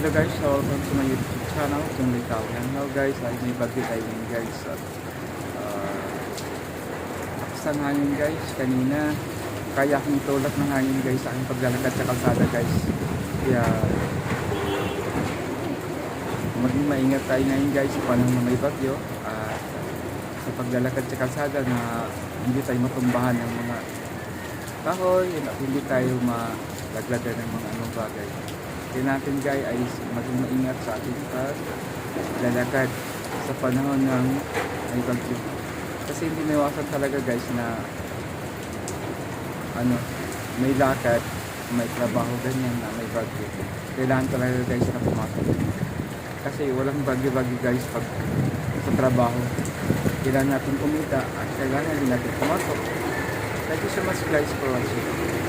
Hello guys, welcome to my YouTube channel, Tunay Tao. Hello guys, ay may bagyo tayo guys. At uh, lakas ng hangin guys, kanina kaya akong itulak ng hangin guys sa aking paglalakad sa kalsada guys. Kaya maging maingat tayo ngayon guys sa panahon na may bagyo. At sa paglalakad sa kalsada na hindi tayo matumbahan ng mga kahoy at hindi tayo malaglagan ng mga anong bagay. Kaya natin guys ay maging maingat sa ating paglalakad sa panahon ng may bagyo. Kasi hindi maiwasan talaga guys na ano, may lakad, may trabaho ganyan na may bagyo. Kailangan talaga guys na pumasok. Kasi walang bagyo-bagyo guys pag sa trabaho. Kailangan natin kumita at kailangan din natin pumasok. Thank you so much guys for watching.